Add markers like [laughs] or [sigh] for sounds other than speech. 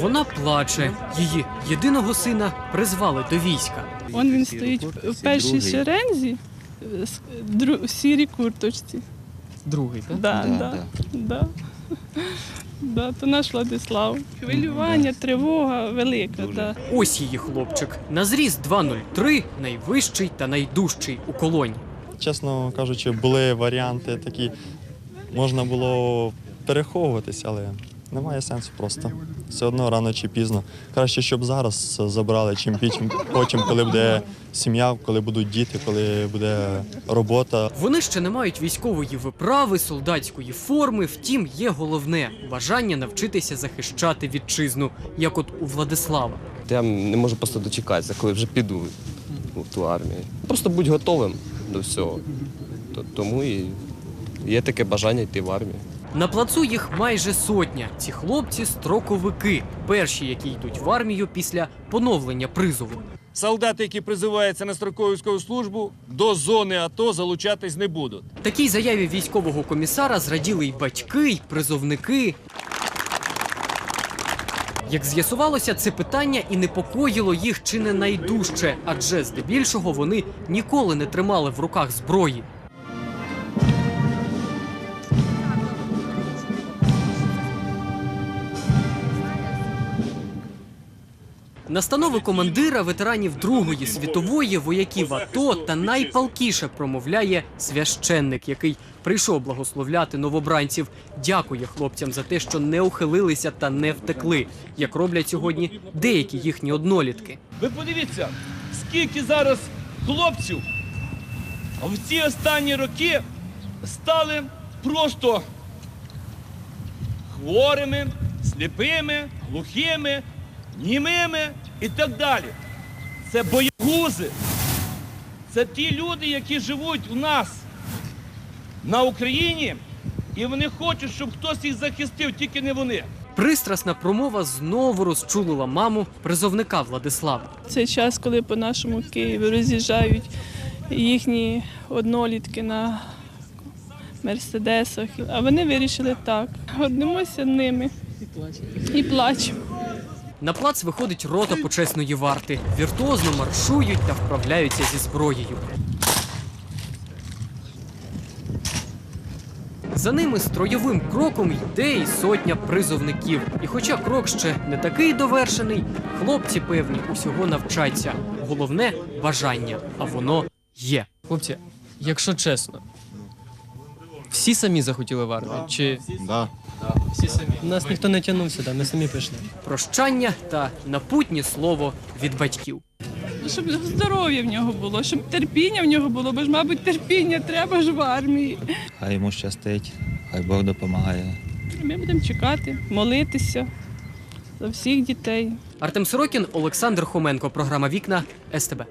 Вона плаче. Її єдиного сина призвали до війська. Он він стоїть в першій шерензі, е, дру- в сірій курточці. Другий, так? Да, Да, да, да. Да, [laughs] то наш Владислав. Хвилювання, тривога велика. Да. Ось її хлопчик. На зріст 2,03, найвищий та найдужчий у колоні. Чесно кажучи, були варіанти такі, можна було переховуватись, але немає сенсу просто. Все одно рано чи пізно. Краще, щоб зараз забрали, чим потім, потім, коли буде сім'я, коли будуть діти, коли буде робота. Вони ще не мають військової виправи, солдатської форми. Втім, є головне бажання навчитися захищати вітчизну, як от у Владислава. Я не можу просто дочекатися, коли вже піду в ту армію. Просто будь готовим до всього. Тому і є таке бажання йти в армію. На плацу їх майже сотня. Ці хлопці строковики, перші, які йдуть в армію після поновлення призову. Солдати, які призиваються на строкову військову службу, до зони АТО залучатись не будуть. Такій заяві військового комісара зраділи й батьки, й призовники. Як з'ясувалося, це питання і непокоїло їх чи не найдужче, адже здебільшого вони ніколи не тримали в руках зброї. Настанови командира ветеранів Другої світової, вояків АТО та найпалкіше промовляє священник, який прийшов благословляти новобранців. Дякує хлопцям за те, що не ухилилися та не втекли, як роблять сьогодні деякі їхні однолітки. Ви подивіться, скільки зараз хлопців в ці останні роки стали просто хворими, сліпими, глухими, німими і так далі. Це боягузи. Це ті люди, які живуть у нас на Україні, і вони хочуть, щоб хтось їх захистив, тільки не вони. Пристрасна промова знову розчулила маму призовника Владислава. Це час, коли по нашому Києві роз'їжджають їхні однолітки на мерседесах. А вони вирішили так. Гордимося ними і плачемо. На плац виходить рота почесної варти. Віртуозно маршують та вправляються зі зброєю. За ними строєвим кроком йде і сотня призовників. І хоча крок ще не такий довершений, хлопці певні усього навчаться. Головне бажання, а воно є. Хлопці, якщо чесно, всі самі захотіли в армію? Чи Да. Всі самі? Нас ніхто не тягнув сюди, ми самі пішли. Прощання та напутнє слово від батьків. Щоб здоров'я в нього було, щоб терпіння в нього було, бо ж, мабуть, терпіння треба ж в армії. Хай йому щастить, хай Бог допомагає. Ми будемо чекати, молитися за всіх дітей. Артем Сорокін, Олександр Хоменко. Програма Вікна СТБ.